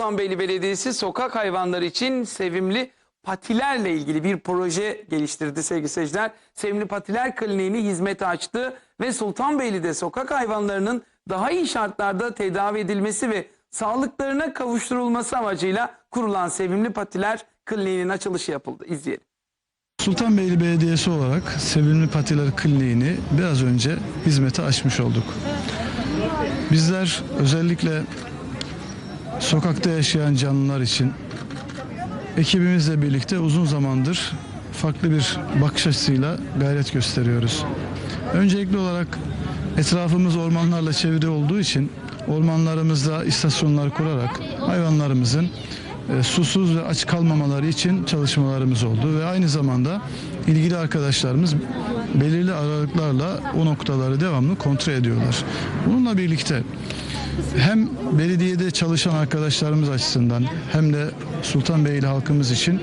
Sultanbeyli Belediyesi sokak hayvanları için sevimli patilerle ilgili bir proje geliştirdi sevgili seyirciler. Sevimli Patiler Kliniğini hizmete açtı ve Sultanbeyli'de sokak hayvanlarının daha iyi şartlarda tedavi edilmesi ve sağlıklarına kavuşturulması amacıyla kurulan Sevimli Patiler Kliniğinin açılışı yapıldı. İzleyelim. Sultanbeyli Belediyesi olarak Sevimli Patiler Kliniğini biraz önce hizmete açmış olduk. Bizler özellikle sokakta yaşayan canlılar için ekibimizle birlikte uzun zamandır farklı bir bakış açısıyla gayret gösteriyoruz. Öncelikli olarak etrafımız ormanlarla çevrili olduğu için ormanlarımızda istasyonlar kurarak hayvanlarımızın e, susuz ve aç kalmamaları için çalışmalarımız oldu ve aynı zamanda ilgili arkadaşlarımız belirli aralıklarla o noktaları devamlı kontrol ediyorlar. Bununla birlikte hem belediyede çalışan arkadaşlarımız açısından hem de Sultanbeyli halkımız için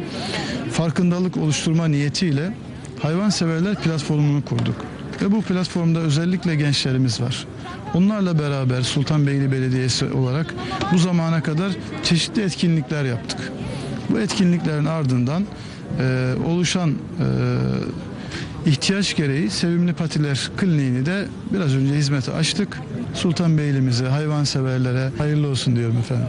farkındalık oluşturma niyetiyle hayvanseverler platformunu kurduk. Ve bu platformda özellikle gençlerimiz var. Onlarla beraber Sultanbeyli Belediyesi olarak bu zamana kadar çeşitli etkinlikler yaptık. Bu etkinliklerin ardından e, oluşan e, ihtiyaç gereği Sevimli Patiler Kliniğini de biraz önce hizmete açtık. Sultanbeyli'mize, hayvanseverlere hayırlı olsun diyorum efendim.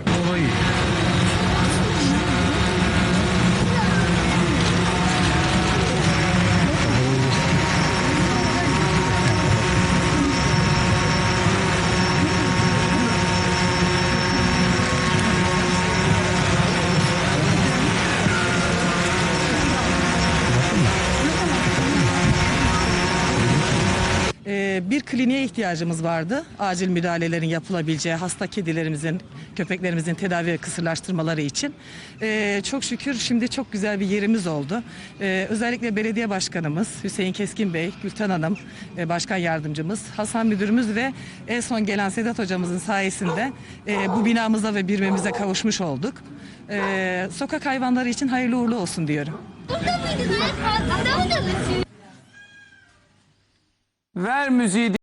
Ee, bir kliniğe ihtiyacımız vardı. Acil müdahalelerin yapılabileceği hasta kedilerimizin, köpeklerimizin tedavi ve kısırlaştırmaları için. Ee, çok şükür şimdi çok güzel bir yerimiz oldu. Ee, özellikle belediye başkanımız Hüseyin Keskin Bey, Gülten Hanım, e, başkan yardımcımız, Hasan müdürümüz ve en son gelen Sedat hocamızın sayesinde e, bu binamıza ve birimimize kavuşmuş olduk. Ee, sokak hayvanları için hayırlı uğurlu olsun diyorum. Burada mıydın? Ver müziği